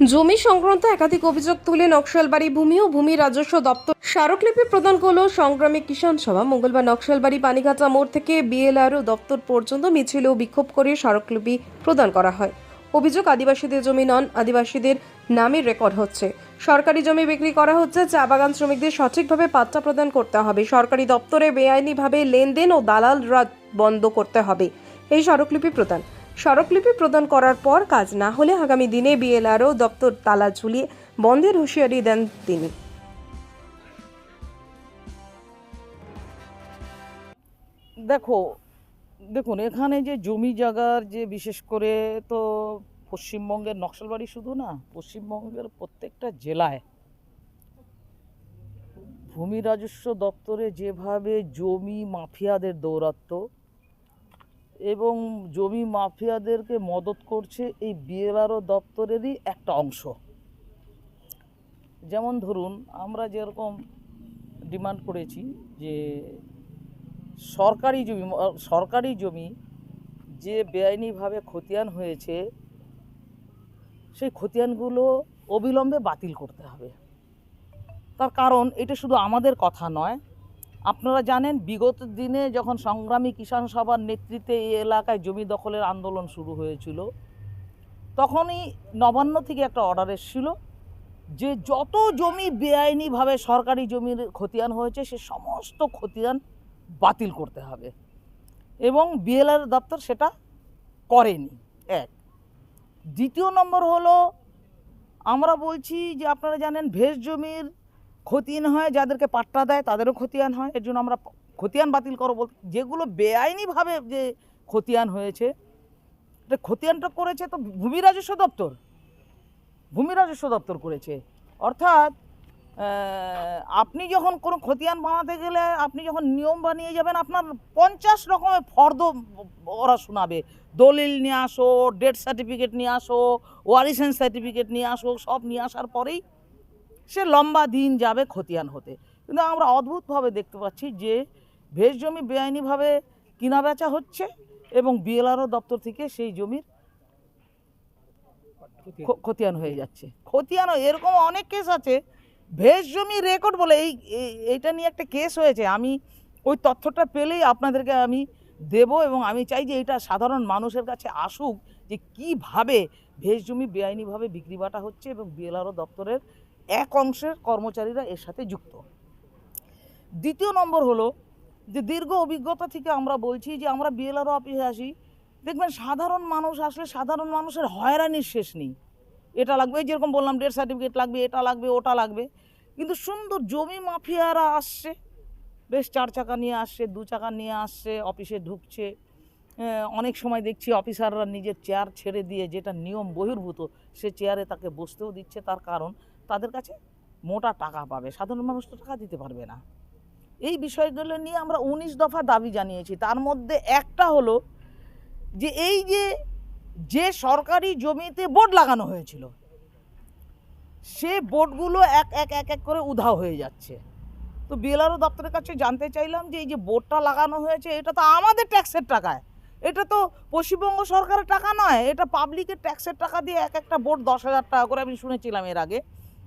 জমি সংক্রান্ত একাধিক অভিযোগ তুলে নকশালবাড়ি ভূমি ও ভূমি রাজস্ব দপ্তর স্মারকলিপি প্রদান করল সংগ্রামী কিষাণ সভা। মঙ্গলবার নকশালবাড়ি পানিঘাটা মোড় থেকে বিএলআরও দপ্তর পর্যন্ত মিছিল ও বিক্ষোভ করে স্মারকলিপি প্রদান করা হয়। অভিযোগ, আদিবাসীদের জমি নন, আদিবাসীদের নামে রেকর্ড হচ্ছে। সরকারি জমি বিক্রি করা হচ্ছে, চা বাগান শ্রমিকদের সঠিকভাবে পাট্টা প্রদান করতে হবে। সরকারি দপ্তরে বেআইনিভাবে লেনদেন ও দালাল রাজ বন্ধ করতে হবে। এই স্মারকলিপি প্রদান স্মারকলিপি প্রদান করার পর কাজ না হলে আগামী দিনে বিএলআরও দপ্তর তালা ঝুলিয়ে বন্ধের হুঁশিয়ারি দেন তিনি। দেখো, দেখুন, এখানে যে জমি জায়গার যে বিশেষ করে তো পশ্চিমবঙ্গের নকশালবাড়ি শুধু না, পশ্চিমবঙ্গের প্রত্যেকটা জেলায় ভূমি রাজস্ব দপ্তরে যেভাবে জমি মাফিয়াদের দৌরাত্ম্য এবং জমি মাফিয়াদেরকে মদত করছে এই বিএলআরও দপ্তরেরই একটা অংশ। যেমন ধরুন, আমরা যেরকম ডিমান্ড করেছি যে সরকারি জমি সরকারি জমি যে বেআইনিভাবে খতিয়ান হয়েছে, সেই খতিয়ানগুলো অবিলম্বে বাতিল করতে হবে। তার কারণ এটা শুধু আমাদের কথা নয় আপনারা জানেন, বিগত দিনে যখন সংগ্রামী কিষাণ সভার নেতৃত্বে এই এলাকায় জমি দখলের আন্দোলন শুরু হয়েছিল, তখনই নবান্ন থেকে একটা অর্ডার এসেছিল যে যত জমি বেআইনিভাবে সরকারি জমির খতিয়ান হয়েছে, সে সমস্ত খতিয়ান বাতিল করতে হবে। এবং বিএলআর দপ্তর সেটা করেনি। এক। দ্বিতীয় নম্বর হলো, আমরা বলছি যে আপনারা জানেন ভেজ জমির খতিয়ান হয়, যাদেরকে পাট্টা দেয় তাদেরও খতিয়ান হয়। এর জন্য আমরা খতিয়ান বাতিল করো বলতে, যেগুলো বেআইনিভাবে যে খতিয়ান হয়েছে, এটা খতিয়ানটা করেছে তো ভূমি রাজস্ব দপ্তর। ভূমি রাজস্ব দপ্তর করেছে। অর্থাৎ আপনি যখন কোনো খতিয়ান বানাতে গেলে আপনি যখন নিয়ম বানিয়ে যাবেন, আপনার পঞ্চাশ রকমের ফর্দ ওরা শোনাবে। দলিল নিয়ে আসো ডেথ সার্টিফিকেট নিয়ে আসো ওয়ারিসেন সার্টিফিকেট নিয়ে আসো, সব নিয়ে আসার পরেই সে লম্বা দিন যাবে খতিয়ান হতে। কিন্তু আমরা অদ্ভুতভাবে দেখতে পাচ্ছি যে ভেজ জমি বেআইনিভাবে কিনা বেচা হচ্ছে এবং বিএলআরও দপ্তর থেকে সেই জমির খতিয়ান। হয়ে যাচ্ছে। খতিয়ানও এরকম অনেক কেস আছে। ভেজ জমি রেকর্ড বলে এই এই- এইটা নিয়ে একটা কেস হয়েছে। আমি ওই তথ্যটা পেলেই আপনাদেরকে আমি দেব এবং আমি চাই যে এটা সাধারণ মানুষের কাছে আসুক যে কীভাবে ভেজ জমি বেআইনিভাবে বিক্রি বাটা হচ্ছে এবং বিএলআরও দপ্তরের এক অংশের কর্মচারীরা এর সাথে যুক্ত। দ্বিতীয় নম্বর হলো যে দীর্ঘ অভিজ্ঞতা থেকে আমরা বলছি যে আমরা বিএলআরও অফিসে আসি, দেখবেন সাধারণ মানুষ আসলে সাধারণ মানুষের হয়রানির শেষ নেই। এটা লাগবে যেরকম বললাম ডেথ সার্টিফিকেট লাগবে, এটা লাগবে, ওটা লাগবে। কিন্তু সুন্দর জমি মাফিয়ারা আসছে, বেশ চার চাকা নিয়ে আসছে, দু চাকা নিয়ে আসছে, অফিসে ঢুকছে। অনেক সময় দেখছি অফিসাররা নিজের চেয়ার ছেড়ে দিয়ে যেটা নিয়ম বহির্ভূত, সে চেয়ারে তাকে বসতেও দিচ্ছে, তার কারণ তাদের কাছে মোটা টাকা পাবে। সাধারণ মানুষ তো টাকা দিতে পারবে না। এই বিষয়গুলো নিয়ে আমরা উনিশ দফা দাবি জানিয়েছি। তার মধ্যে একটা হলো যে, এই যে যে সরকারি জমিতে বোর্ড লাগানো হয়েছিল, সে বোর্ডগুলো এক এক এক এক করে উধাও হয়ে যাচ্ছে। তো বিএলআরও দপ্তরের কাছে জানতে চাইলাম যে, এই যে বোর্ডটা লাগানো হয়েছে, এটা তো আমাদের ট্যাক্সের টাকায়। এটা তো পশ্চিমবঙ্গ সরকারের টাকা নয়, এটা পাবলিকের ট্যাক্সের টাকা দিয়ে এক একটা বোর্ড দশ হাজার টাকা করে আমি শুনেছিলাম এর আগে।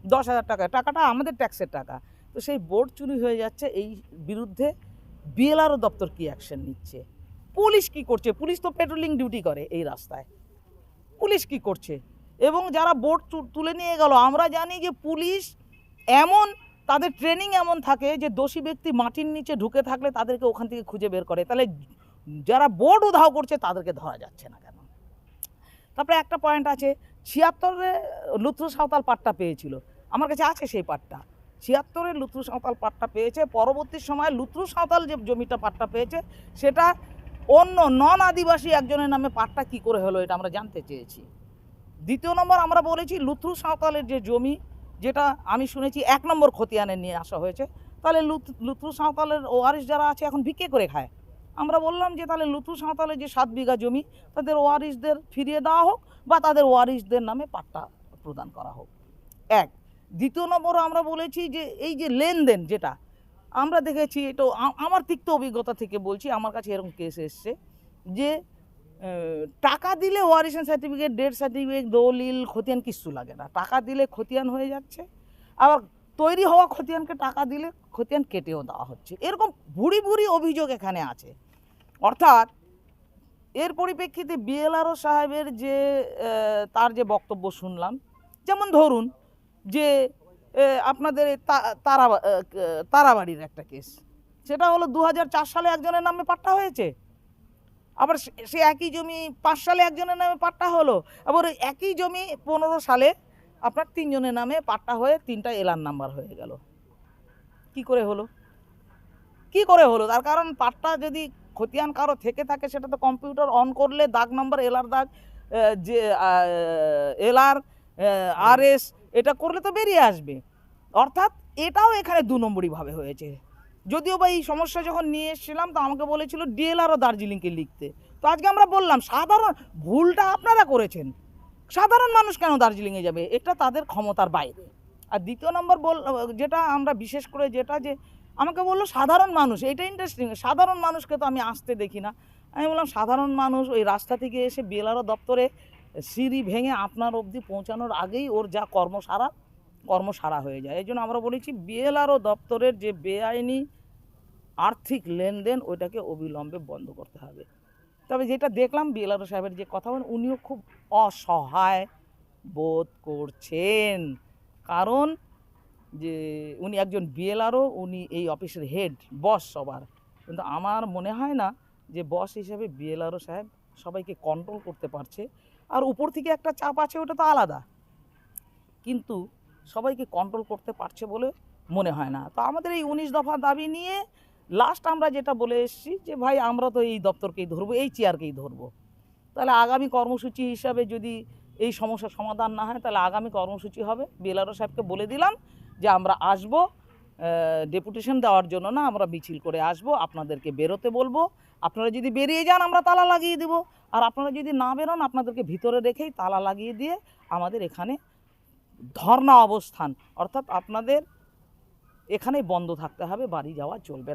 দশ হাজার টাকা, টাকাটা আমাদের ট্যাক্সের টাকা। তো সেই বোর্ড চুরি হয়ে যাচ্ছে, এই বিরুদ্ধে বিএলআরও দপ্তর কি অ্যাকশন নিচ্ছে? পুলিশ কি করছে? পুলিশ তো পেট্রোলিং ডিউটি করে এই রাস্তায়। পুলিশ কি করছে? এবং যারা বোর্ড তুলে নিয়ে গেল, আমরা জানি যে পুলিশ এমন, তাদের ট্রেনিং এমন থাকে যে দোষী ব্যক্তি মাটির নিচে ঢুকে থাকলে তাদেরকে ওখান থেকে খুঁজে বের করে। তাহলে যারা বোর্ড উধাও করছে, তাদেরকে ধরা যাচ্ছে না কেন? তারপরে একটা পয়েন্ট আছে, ছিয়াত্তরে লুথরু সাঁওতাল পাট্টা পেয়েছিল। আমার কাছে আছে সেই পাট্টা। ছিয়াত্তরের লুথরু সাঁওতাল পাট্টা পেয়েছে, পরবর্তী সময় লুথরু সাঁওতাল যে জমিটা পাট্টা পেয়েছে, সেটা অন্য নন আদিবাসী একজনের নামে পাট্টা কি করে হলো এটা আমরা জানতে চেয়েছি। দ্বিতীয় নম্বর আমরা বলেছি লুথরু সাঁওতালের যে জমি, যেটা আমি শুনেছি এক নম্বর খতিয়ানে নিয়ে আসা হয়েছে, তাহলে লুথরু সাঁওতালের ওয়ারিশ যারা আছে এখন ভিক্ষে করে খায়। আমরা বললাম যে তাহলে লুথরু সাঁওতালের যে সাত বিঘা জমি, তাদের ওয়ারিশদের ফিরিয়ে দেওয়া হোক বা তাদের ওয়ারিশদের নামে পাট্টা প্রদান করা হোক। এক দ্বিতীয় নম্বর আমরা বলেছি যে এই যে লেনদেন যেটা, আমরা দেখেছি এটা আমার তিক্ত অভিজ্ঞতা থেকে বলছি, আমার কাছে এরকম কেস এসছে যে টাকা দিলে ওয়ারিশন সার্টিফিকেট ডেথ সার্টিফিকেট দলিল, খতিয়ান কিচ্ছু লাগে না। টাকা দিলে খতিয়ান হয়ে যাচ্ছে, আবার তৈরি হওয়া খতিয়ানকে টাকা দিলে খতিয়ান কেটেও দেওয়া হচ্ছে। এরকম ভুড়ি ভুড়ি অভিযোগ এখানে আছে। অর্থাৎ, এর পরিপ্রেক্ষিতে বিএলআরও সাহেবের যে তার যে বক্তব্য শুনলাম, যেমন ধরুন যে আপনাদের তারা তারাবাড়ির একটা কেস। সেটা হলো দু হাজার চার সালে একজনের নামে পাট্টা হয়েছে। আবার সে- একই জমি পাঁচ সালে একজনের নামে পাট্টা হলো। আবার একই জমি পনেরো সালে আপনার তিনজনের নামে পাট্টা হয়ে তিনটা এলার নাম্বার হয়ে গেল। কি করে হলো? কি করে হলো? তার কারণ পাট্টা যদি খতিয়ান কারও থেকে থাকে, সেটা তো কম্পিউটার অন করলে দাগ নম্বর, এলার দাগ যে এলার আর এস এটা করলে তো বেরিয়ে আসবে। অর্থাৎ এটাও এখানে দু নম্বরইভাবে হয়েছে। যদিও বা এই সমস্যা যখন নিয়ে এসেছিলাম, তো আমাকে বলেছিল ডিএলআর ও দার্জিলিংকে লিখতে। তো আজকে আমরা বললাম, সাধারণ ভুলটা আপনারা করেছেন। সাধারণ মানুষ কেন দার্জিলিংয়ে যাবে? এটা তাদের ক্ষমতার বাইরে। আর দ্বিতীয় নম্বর বল, যেটা আমরা বিশেষ করে যেটা যে, আমাকে বলল সাধারণ মানুষ, এটা ইন্টারেস্টিং সাধারণ মানুষকে তো আমি আসতে দেখি না। আমি বললাম, সাধারণ মানুষ ওই রাস্তা থেকে এসে বিএলআরও দপ্তরে সিঁড়ি ভেঙে আপনার অবধি পৌঁছানোর আগেই ওর যা কর্মসারা কর্মসারা হয়ে যায়। এই জন্য আমরা বলেছি বিএলআরও দপ্তরের যে বেআইনি আর্থিক লেনদেন, ওইটাকে অবিলম্বে বন্ধ করতে হবে। তবে যেটা দেখলাম বিএলআরও সাহেবের যে কথা বলেন, উনিও খুব অসহায় বোধ করছেন। কারণ যে উনি একজন বিএলআরও উনি এই অফিসের হেড, বস সবার। কিন্তু আমার মনে হয় না যে বস হিসেবে বিএলআরও সাহেব সবাইকে কন্ট্রোল করতে পারছে। আর উপর থেকে একটা চাপ আছে, ওটা তো আলাদা। কিন্তু সবাইকে কন্ট্রোল করতে পারছে বলে মনে হয় না। তো আমাদের এই উনিশ দফা দাবি নিয়ে লাস্ট আমরা যেটা বলে এসেছি যে, ভাই, আমরা তো এই দপ্তরকেই ধরবো, এই চেয়ারকেই ধরবো। তাহলে আগামী কর্মসূচি হিসাবে যদি এই সমস্যার সমাধান না হয়, তাহলে আগামী কর্মসূচি হবে। বিএলআরও সাহেবকে বলে দিলাম যে, আমরা আসব। ডেপুটেশন দেওয়ার জন্য না আমরা মিছিল করে আসব, আপনাদেরকে বেরোতে বলব। আপনারা যদি বেরিয়ে যান, আমরা তালা লাগিয়ে দেব। আর আপনারা যদি না বেরোন, আপনাদেরকে ভিতরে রেখেই তালা লাগিয়ে দিয়ে আমাদের এখানে ধর্না অবস্থান, অর্থাৎ আপনাদের এখানেই বন্ধ থাকতে হবে, বাড়ি যাওয়া চলবে না।